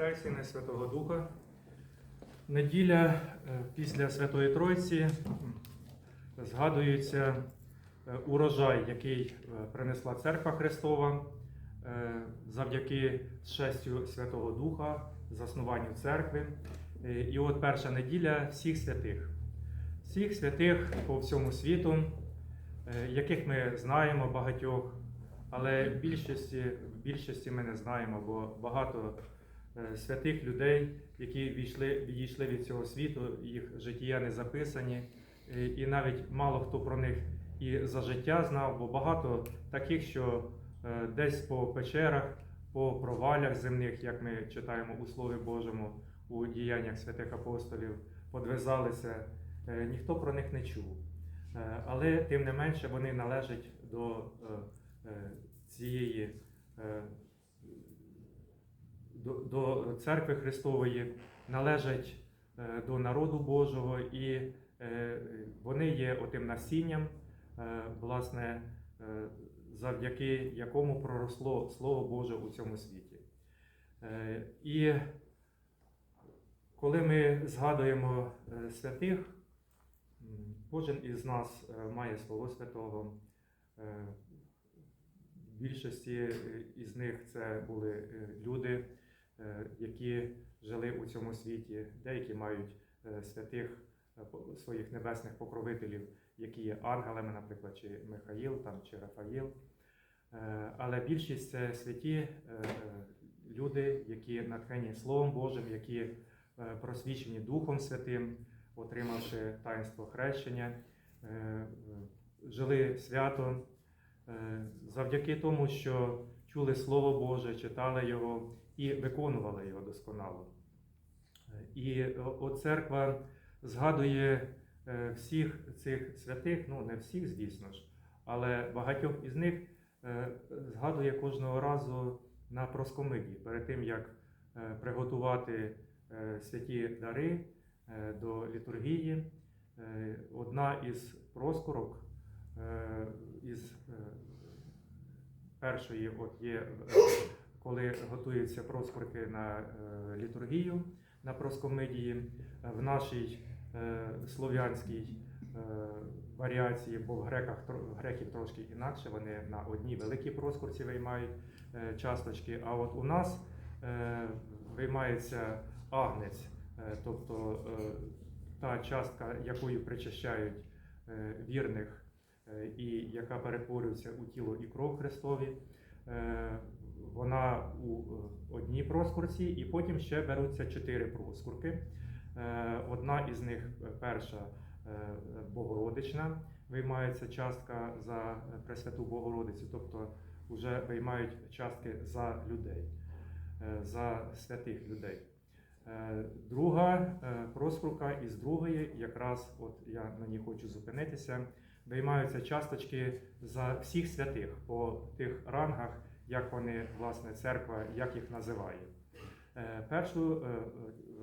Отця і Сина Святого Духа. Неділя е, після Святої Тройці згадується е, урожай, який е, принесла Церква Христова завдяки шестю Святого Духа, заснуванню церкви. І от перша неділя всіх святих. Всіх святих по всьому світу, яких ми знаємо багатьох, але більшості, більшості ми не знаємо, бо багато святих людей, які відійшли, відійшли від цього світу, їх життя не записані, е, і навіть мало хто про них і за життя знав, бо багато таких, що е, десь по печерах, по провалях земних, як ми читаємо у Слові Божому, у діяннях святих апостолів, подвизалися, е, ніхто про них не чув. Е, Але тим не менше вони належать до е, е, цієї е, до, церкви Христової, належать е, до народу Божого, і е, вони є отим насінням, е, власне, завдяки якому проросло Слово Боже у цьому світі. І коли ми згадуємо святих, кожен із нас має Слово Святого. В більшості із них це були люди, які жили у цьому світі. Деякі мають е, святих е, своїх небесних покровителів, які є ангелами, наприклад, чи Михаїл там, чи Рафаїл. Е, Але більшість це святі е, е, люди, які натхнені Словом Божим, які е, просвічені Духом Святим, отримавши таїнство хрещення, е, е, жили свято е, завдяки тому, що чули Слово Боже, читали його і виконували його досконало. І от церква згадує е, всіх цих святих, ну не всіх, звісно ж, але багатьох із них е, згадує кожного разу на проскомиді, перед тим як е, приготувати святі дари до літургії. Одна із проскурок е, із першої от є, коли готуються проскурки на е, літургію на проскомидії, е, в нашій е, слов'янській варіації, бо в греках в греків трошки інакше, вони на одній великій проскурці виймають часточки, а от у нас виймається агнець, тобто та частка, якою причащають вірних і яка перетворюється у тіло і кров Христові. Вона у е, одній проскурці, і потім ще беруться чотири проскурки. Е, Одна із них е, перша Богородична, виймається частка за Пресвяту Богородицю, тобто вже виймають частки за людей, за святих людей. Друга проскурка із другої, якраз от я на ній хочу зупинитися, виймаються часточки за всіх святих по тих рангах, як вони, власне, церква, як їх називає. Е, Першу е, е,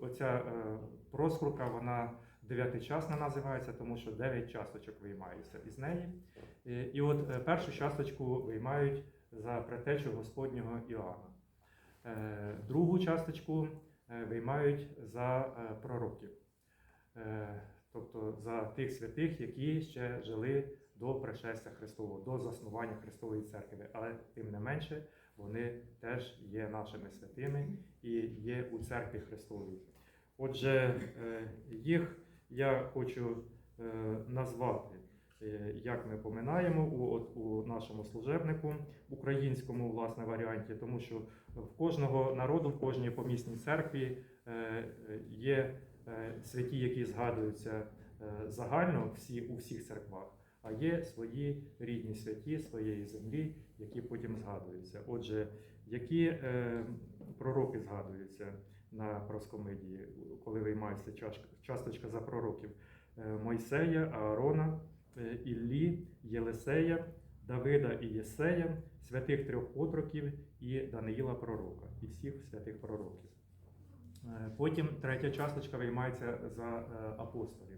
оця проскурка, вона дев'ятичасна називається, тому що дев'ять часточок виймаються із неї. І от першу часточку виймають за предтечу Господнього Іоанна. Другу часточку виймають за пророків, тобто за тих святих, які ще жили до пришестя Христового, до заснування Христової церкви. Але тим не менше вони теж є нашими святими і є у церкві Христовій. Отже, е, їх я хочу е, назвати, е, як ми поминаємо у, от, у нашому служебнику, українському власне варіанті, тому що в кожного народу, в кожній помісній церкві є святі, які згадуються загально всі, у всіх церквах, а є свої рідні святі своєї землі, які потім згадуються. Отже, які е, пророки згадуються на проскомидії, коли виймається часточка за пророків Е, Мойсея, Аарона, е, Іллі, Єлисея, Давида і Єсея, святих трьох отроків і Даниїла пророка, і всіх святих пророків. Е, Потім третя часточка виймається за апостолів.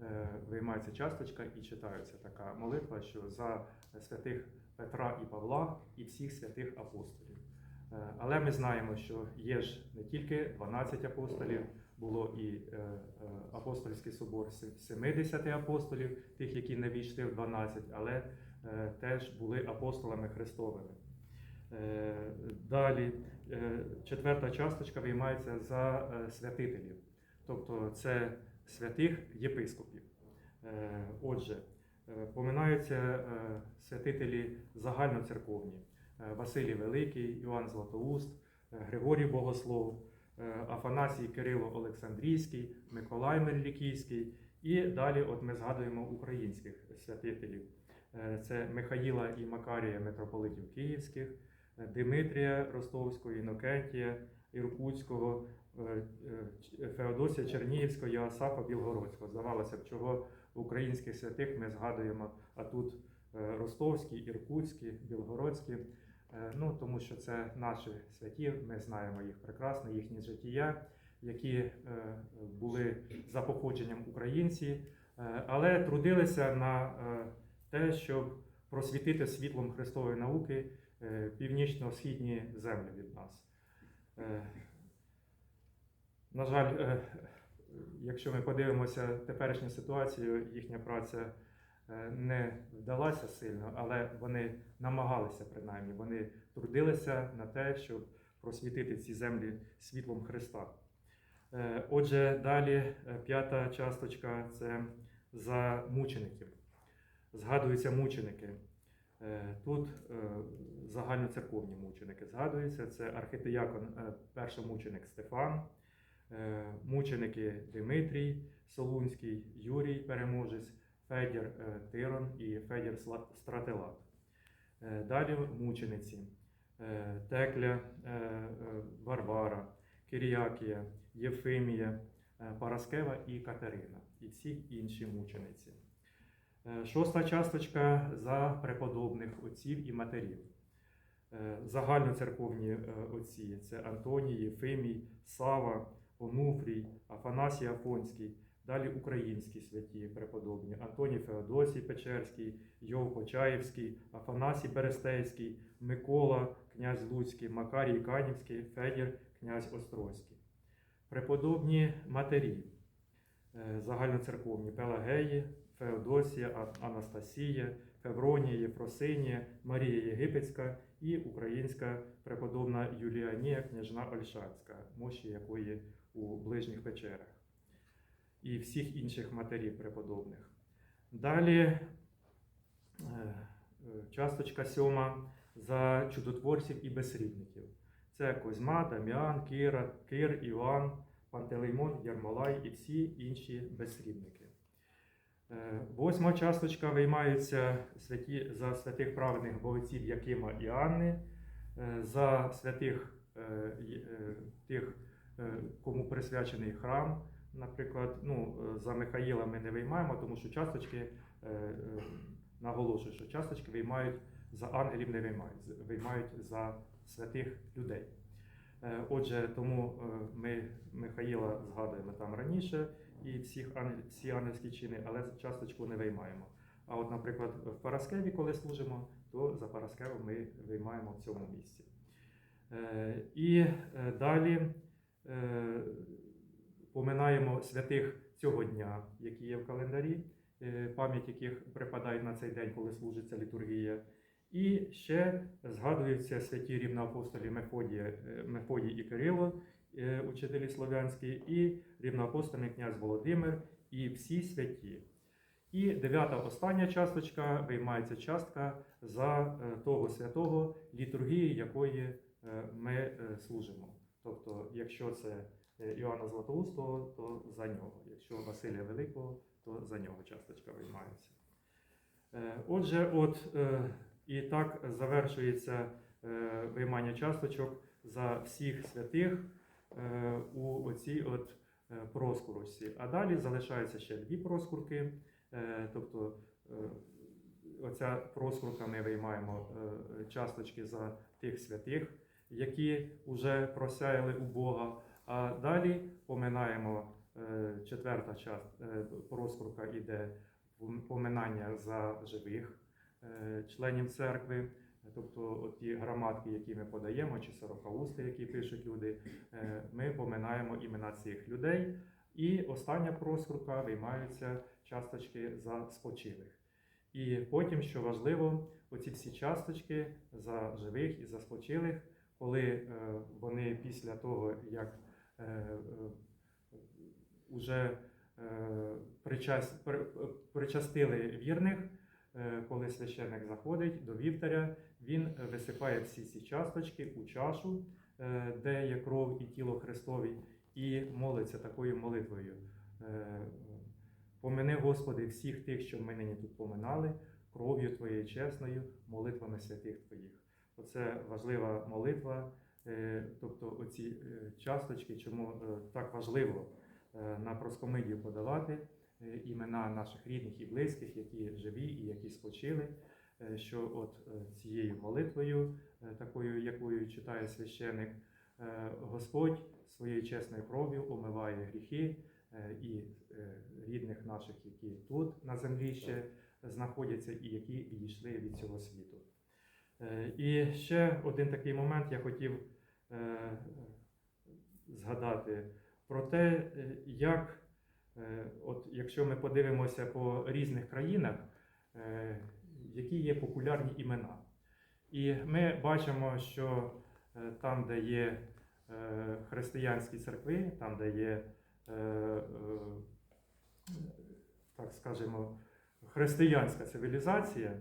Е, Виймається часточка і читається така молитва, що за святих Петра і Павла і всіх святих апостолів. Е, Але ми знаємо, що є ж не тільки 12 апостолів, було і е, апостольський собор 70 апостолів, тих, які не війшли в 12, але теж були апостолами Христовими. Далі четверта часточка виймається за святителів, тобто це святих єпископів. Е, Отже, е, поминаються е, святителі загальноцерковні. Василій Великий, Іоанн Златоуст, Григорій Богослов, Афанасій Кирило Олександрійський, Миколай Мерлікійський. І далі от ми згадуємо українських святителів. Це Михаїла і Макарія митрополитів Київських, Димитрія Ростовського, Інокентія Іркутського, Феодосія Чернігівського, Йоасафа Білгородського. Здавалося б, чого українських святих ми згадуємо, а тут е, Ростовські, Іркутські, Білгородські. Е, Ну, тому що це наші святі, ми знаємо їх прекрасно, їхні життя, які е, були за походженням українці, е, але трудилися на е, те, щоб просвітити світлом Христової науки е, північно-східні землі від нас. На жаль, е, якщо ми подивимося теперішню ситуацію, їхня праця е, не вдалася сильно, але вони намагалися принаймні, вони трудилися на те, щоб просвітити ці землі світлом Христа. Е, Отже, далі п'ята часточка це за мучеників. Згадуються мученики. Тут загальноцерковні мученики згадуються. Це архитеякон, е, першомученик Стефан, мученики Димитрій Солунський, Юрій Переможець, Федір е, Тирон і Федір Стратилат. Е, Далі мучениці е, Текля, е, е, Варвара, Киріякія, Єфимія, е, Параскева і Катерина, і всі інші мучениці. Е, Шоста часточка за преподобних отців і матерів. Е, Загальноцерковні е, отці це Антоній, Єфимій, Сава, Онуфрій, Афанасій Афонський, далі українські святі преподобні Антоній Феодосій Печерський, Йов Почаївський, Афанасій Берестейський, Микола, князь Луцький, Макарій Канівський, Федір, князь Острозький. Преподобні матері е, загальноцерковні Пелагеї, Феодосія, Анастасія, Февронія, Єфросинія, Марія Єгипетська і українська преподобна Юліанія, княжна Ольшанська, мощі якої у ближніх печерах, і всіх інших матерів преподобних. Далі е, е, часточка сьома за чудотворців і безсрібників. Це Козьма, Дам'ян, Кира, Кир, Іван, Пантелеймон, Ярмолай і всі інші безсрібники. Е, Восьма часточка виймаються святі, за святих праведних богоців Якима і Анни, за святих тих, кому присвячений храм. Наприклад, ну, е, за Михаїла ми не виймаємо, тому що часточки е, е, наголошую, що часточки виймають за ангелів не виймають, виймають за святих людей. Е, Отже, тому е, ми Михаїла згадуємо там раніше і всіх всі ангельські чини, але часточку не виймаємо. А от, наприклад, в Параскеві, коли служимо, то за Параскеву ми виймаємо в цьому місці. Е, І е, далі е, поминаємо святих цього дня, які є в календарі, е, пам'ять яких припадає на цей день, коли служиться літургія. І ще згадуються святі рівноапостолі Мефодія, е, Мефодій і Кирило, е, учителі слов'янські, і рівноапостольний князь Володимир, і всі святі. І дев'ята остання часточка виймається частка за е, того святого, літургії якої е, ми е, служимо. Тобто, якщо це е, Іоанна Златоустого, то за нього. Якщо Василія Великого, то за нього часточка виймається. Е, Отже, от е, і так завершується виймання часточок за всіх святих у оцій от проскурусі. А далі залишаються ще дві проскурки. Тобто оця проскурка ми виймаємо часточки за тих святих, які вже просяяли у Бога. А далі поминаємо е, четверта част, е, проскурка іде поминання за живих е, членів церкви, Тобто ті граматки, які ми подаємо, чи сорокаусти, які пишуть люди, ми поминаємо імена цих людей. І остання проскурка виймаються часточки за спочилих. І потім, що важливо, оці всі часточки за живих і за спочилих, коли е, вони після того, як е, е, е, причас, при- причастили вірних, коли священник заходить до вівтаря, він висипає всі ці часточки у чашу, де є кров і тіло Христові, і молиться такою молитвою. Помини, Господи, всіх тих, що ми нині тут поминали, кров'ю Твоєю чесною, молитвами святих Твоїх. Оце важлива молитва, е, тобто оці е, часточки, чому е, так важливо на проскомидію подавати імена наших рідних і близьких, які живі і які спочили, що от цією молитвою, такою, якою читає священик, Господь своєю чесною кров'ю омиває гріхи і рідних наших, які тут на землі ще знаходяться, і які відійшли від цього світу. Е, І ще один такий момент я хотів е, згадати про те, е, як, от якщо ми подивимося по різних країнах, які є популярні імена. І ми бачимо, що там, де є християнські церкви, там, де є, так скажемо, християнська цивілізація,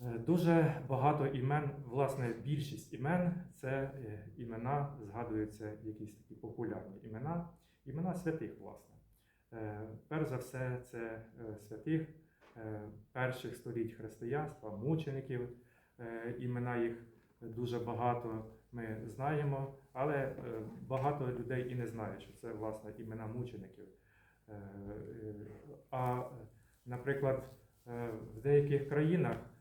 дуже багато імен, власне, більшість імен це е, імена, згадуються якісь такі популярні імена, імена святих, власне. Е, Перш за все, це е, святих е, перших століть християнства, мучеників. Е, Імена їх дуже багато ми знаємо, але е, багато людей і не знають, що це власне імена мучеників. Е, е, А, е, наприклад, е, в деяких країнах е,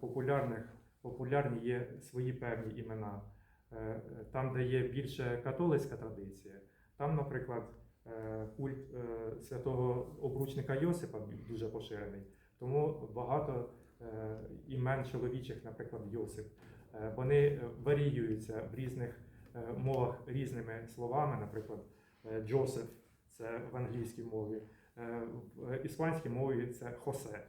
популярних, популярні є свої певні імена. Е, е, Там, де є більше католицька традиція, там, наприклад, е, культ е, святого обручника Йосипа дуже поширений. Тому багато е, імен чоловічих, наприклад, Йосип, е, вони е, варіюються в різних е, мовах різними словами, наприклад, е, Джосеф це в англійській мові, е, в іспанській мові це Хосе.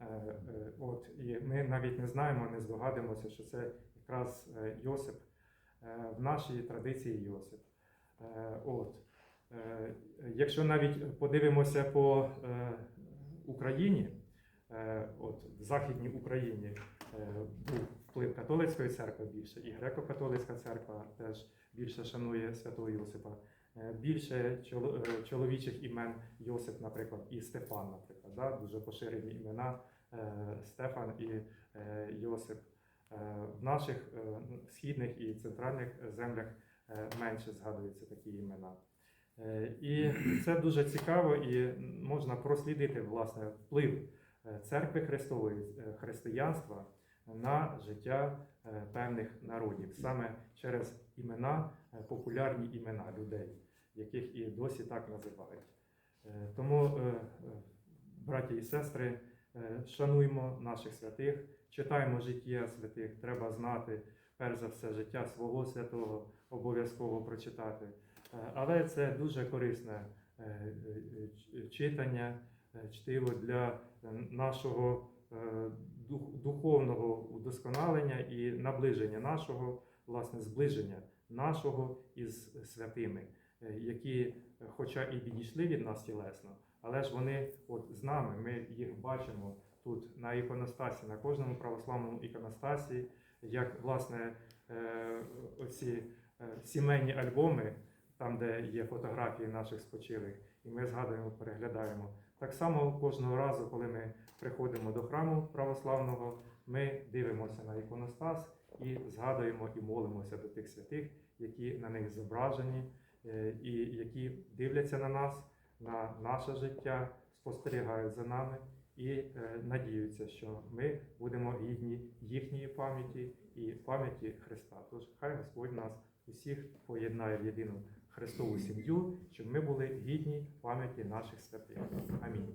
Е, е, От, і ми навіть не знаємо, не здогадуємося, що це якраз е, Йосип в нашій традиції Йосип. От. Якщо навіть подивимося по Україні, от в Західній Україні був вплив католицької церкви більше, і греко-католицька церква теж більше шанує святого Йосипа. Е, Більше е, чоловічих імен Йосип, наприклад, і Стефан, наприклад, да? дуже поширені імена е, Стефан і Йосип. В наших східних і центральних землях менше згадуються такі імена. І це дуже цікаво, і можна прослідити власне вплив церкви Христової, християнства на життя певних народів, саме через імена, популярні імена людей, яких і досі так називають. Е, Тому, е, е, браті і сестри, шануймо наших святих, читаємо життя святих, треба знати, перш за все, життя свого святого, обов'язково прочитати. Але це дуже корисне читання, чтиво для нашого духовного удосконалення і наближення нашого, власне, зближення нашого із святими, які, е, хоча і відійшли від нас тілесно, але ж вони от з нами, ми їх бачимо тут на іконостасі, на кожному православному іконостасі, як власне е, оці е, сімейні альбоми, там, де є фотографії наших спочилих, і ми згадуємо, переглядаємо. Так само кожного разу, коли ми приходимо до храму православного, ми дивимося на іконостас і згадуємо і молимося до тих святих, які на них зображені, е, і які дивляться на нас, на наше життя, спостерігають за нами і е, надіються, що ми будемо гідні їхньої пам'яті і пам'яті Христа. Тож хай Господь нас усіх поєднає в єдину Христову сім'ю, щоб ми були гідні пам'яті наших святих. Амінь.